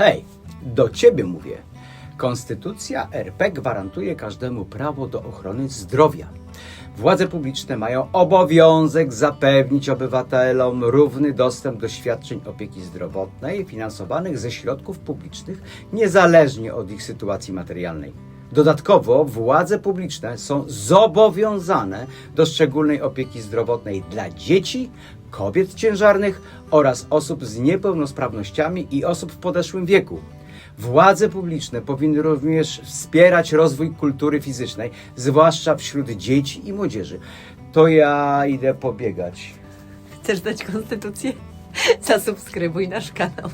Hej, do ciebie mówię. Konstytucja RP gwarantuje każdemu prawo do ochrony zdrowia. Władze publiczne mają obowiązek zapewnić obywatelom równy dostęp do świadczeń opieki zdrowotnej finansowanych ze środków publicznych, niezależnie od ich sytuacji materialnej. Dodatkowo władze publiczne są zobowiązane do szczególnej opieki zdrowotnej dla dzieci, kobiet ciężarnych oraz osób z niepełnosprawnościami i osób w podeszłym wieku. Władze publiczne powinny również wspierać rozwój kultury fizycznej, zwłaszcza wśród dzieci i młodzieży. To ja idę pobiegać. Chcesz dać konstytucję? Zasubskrybuj nasz kanał.